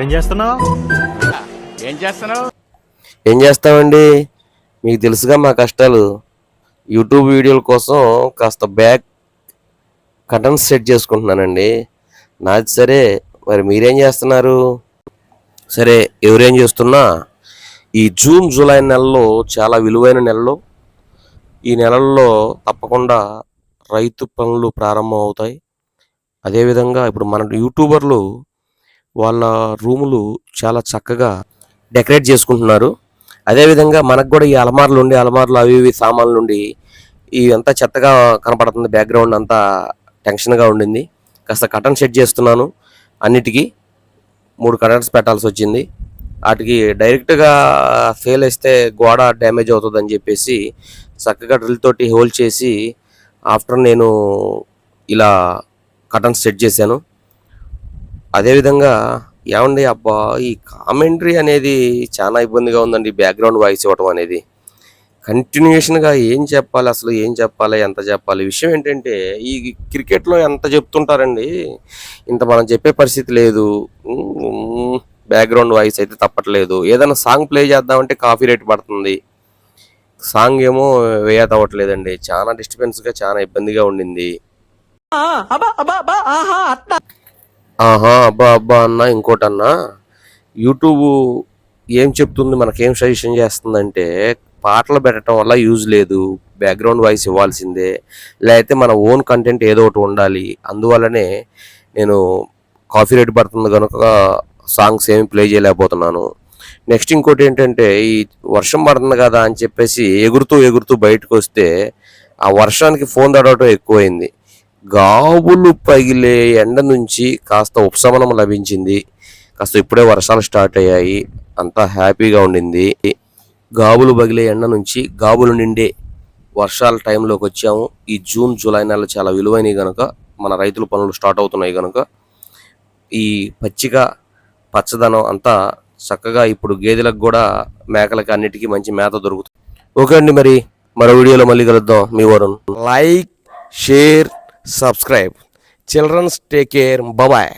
ఏం చేస్తున్నావు? ఏం చేస్తున్నావు? ఏం చేస్తామండి? మీకు తెలుసుగా మా కష్టాలు. యూట్యూబ్ వీడియోల కోసం కాస్త బ్యాక్ కటన్స్ సెట్ చేసుకుంటున్నానండి. నాది సరే మరి మీరేం చేస్తున్నారు? సరే ఎవరేం చేస్తున్నా ఈ జూన్ జూలై నెలలో చాలా విలువైన నెలలు ఈ నెలల్లో తప్పకుండా రైతు పనులు ప్రారంభం అవుతాయి అదేవిధంగా ఇప్పుడు మన యూట్యూబర్లు వాళ్ళ రూములు చాలా చక్కగా డెకరేట్ చేసుకుంటున్నారు. అదేవిధంగా మనకు కూడా ఈ అలమార్లు ఉండి అలమార్లు అవి ఇవి సామాన్లు ఉండి అంతా చెత్తగా కనపడుతుంది. బ్యాక్గ్రౌండ్ అంతా టెన్షన్గా ఉండింది. కాస్త కటన్ సెట్ చేస్తున్నాను. అన్నిటికీ మూడు కటన్స్ పెట్టాల్సి వచ్చింది. వాటికి డైరెక్ట్గా ఫెయిల్ వేస్తే గోడ డ్యామేజ్ అవుతుందని చెప్పేసి చక్కగా డ్రిల్ తోటి హోల్ చేసి ఆఫ్టర్ నేను ఇలా కటన్స్ సెట్ చేశాను. అదేవిధంగా ఏమండి అబ్బా ఈ కామెంటరీ అనేది చాలా ఇబ్బందిగా ఉందండి బ్యాక్గ్రౌండ్ వాయిస్ ఇవ్వటం అనేది. కంటిన్యూషన్గా ఏం చెప్పాలి అసలు ఏం చెప్పాలి ఎంత చెప్పాలి? విషయం ఏంటంటే ఈ క్రికెట్లో ఎంత చెప్తుంటారండి? ఇంత మనం చెప్పే పరిస్థితి లేదు. బ్యాక్గ్రౌండ్ వాయిస్ అయితే తప్పట్లేదు. ఏదైనా సాంగ్ ప్లే చేద్దామంటే కాఫీ రేట్ పడుతుంది. సాంగ్ ఏమో వేయత అవ్వట్లేదండి. చాలా డిస్టర్బెన్స్గా చాలా ఇబ్బందిగా ఉండింది. ఆహా అబ్బా అబ్బా అన్న ఇంకోటి అన్న యూట్యూబ్ ఏం చెప్తుంది మనకేం సజెషన్ చేస్తుందంటే పాటలు పెట్టడం వల్ల యూజ్ లేదు. బ్యాక్గ్రౌండ్ వాయిస్ ఇవ్వాల్సిందే. లేకపోతే మన ఓన్ కంటెంట్ ఏదో ఒకటి ఉండాలి. అందువల్లనే నేను కాఫీ రేట్ పడుతుంది కనుక సాంగ్స్ ఏమి ప్లే చేయలేకపోతున్నాను. నెక్స్ట్ ఇంకోటి ఏంటంటే ఈ వర్షం పడుతుంది కదా అని చెప్పేసి ఎగురుతూ ఎగురుతూ బయటకు వస్తే ఆ వర్షానికి ఫోన్ తడవటం ఎక్కువైంది. గాబులు పగిలే ఎండ నుంచి కాస్త ఉపశమనం లభించింది. కాస్త ఇప్పుడే వర్షాలు స్టార్ట్ అయ్యాయి. అంతా హ్యాపీగా ఉండింది. గాబులు పగిలే ఎండ నుంచి గాబులు నిండే వర్షాల టైంలోకి వచ్చాము. ఈ జూన్ జూలై నెలలు చాలా విలువైనవి కనుక మన రైతుల పనులు స్టార్ట్ అవుతున్నాయి కనుక ఈ పచ్చిక పచ్చదనం అంతా చక్కగా ఇప్పుడు గేదెలకు కూడా మేకలకి అన్నిటికీ మంచి మేత దొరుకుతుంది. ఓకే అండి మరి మరో వీడియోలో మళ్ళీ కలుద్దాం. మీ Varun. Like share subscribe. Children's take care. Bye